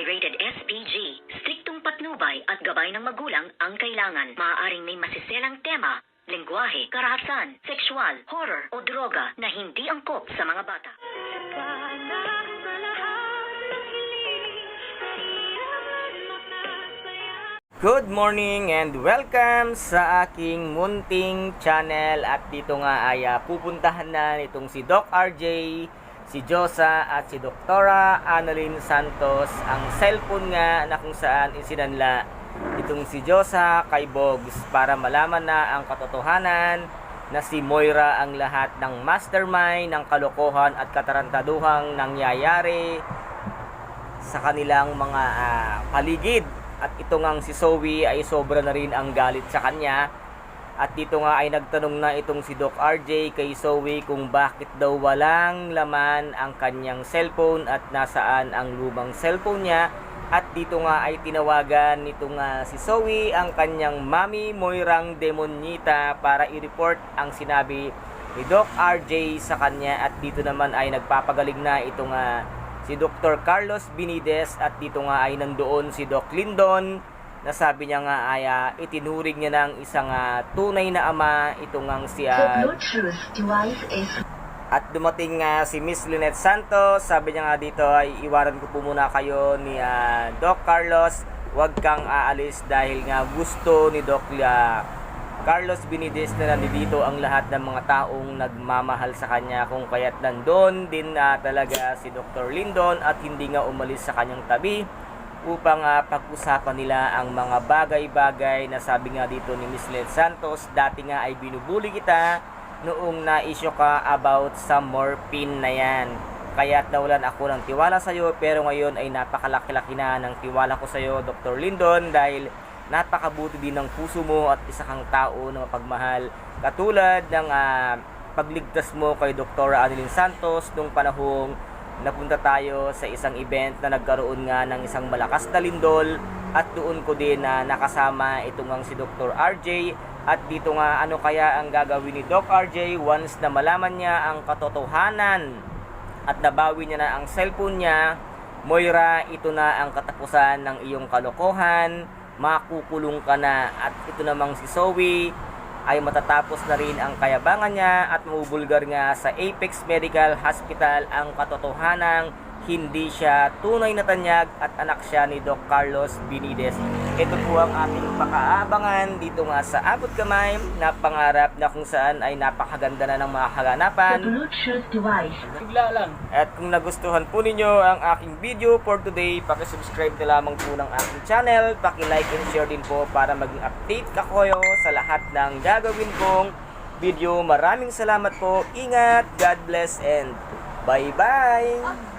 ay rated SPG. Striktong patnubay at gabay ng magulang ang kailangan. Maaaring may masiselang tema, lengguwahe, karahasan, sexual, horror o droga na hindi angkop sa mga bata. Good morning and welcome sa aking munting channel at dito nga ay ah, pupuntahan na nitong si Doc RJ, si Josa at si Doktora Annalyn Santos ang cellphone nga na kung saan isinanla itong si Josa kay Bogs para malaman na ang katotohanan na si Moira ang lahat ng mastermind ng kalokohan at katarantaduhang nangyayari sa kanilang mga ah, paligid. At ito ngang si Zoe ay sobra na rin ang galit sa kanya. At dito nga ay nagtanong na itong si Doc RJ kay Zoe kung bakit daw walang laman ang kanyang cellphone at nasaan ang lumang cellphone niya. At dito nga ay tinawagan nito nga si Zoe ang kanyang mami Moirang Demonita para i-report ang sinabi ni Doc RJ sa kanya at dito naman ay nagpapagaling na ito nga si Dr. Carlos Binides at dito nga ay nandoon si Doc Lindon na sabi niya nga ay ah, itinuring niya ng isang ah, tunay na ama. Ito ngang si ah, at dumating nga si Miss Lynette Santos, sabi niya nga dito ay iwanan ko po muna kayo ni ah, Doc Carlos, huwag kang aalis dahil nga gusto ni Doc ah, Carlos Binides na nandito ang lahat ng mga taong nagmamahal sa kanya. Kung kaya't nandun din na talaga si Dr. Lindon at hindi nga umalis sa kanyang tabi upang ah, pag-usapan nila ang mga bagay-bagay na sabi nga dito ni Miss Lynette Santos, dati nga ay binubuli kita noong na-issue ka about sa morphine na yan. Kaya't nawalan ako ng tiwala sa iyo pero ngayon ay napakalaki-laki na ng tiwala ko sa iyo Dr. Lindon dahil napakabuti din ng puso mo at isa kang tao na mapagmahal. Katulad ng ah, pagligtas mo kay Dr. Annalyn Santos nung panahong napunta tayo sa isang event na nagkaroon nga ng isang malakas na lindol at doon ko din na nakasama itong ang si Dr. RJ at dito nga ano kaya ang gagawin ni Doc RJ once na malaman niya ang katotohanan at nabawi niya na ang cellphone niya? Moira, ito na ang katapusan ng iyong kalokohan. Makukulong ka na. At ito namang si Zoe ay matatapos na rin ang kayabangan niya at mabubulgar nga sa Apex Medical Hospital ang katotohanang hindi siya tunay na tanyag at anak siya ni Doc Carlos Binides. Ito po ang ating pakaabangan dito nga sa Abot Kamay na pangarap na kung saan ay napakaganda na ng mga kaganapan. Bluetooth device. Bigla lang. At kung nagustuhan po ninyo ang aking video for today, pakisubscribe na lamang po ng aking channel, paki-like and share din po para maging update ka kayo sa lahat ng gagawin kong video. Maraming salamat po. Ingat, God bless and bye-bye!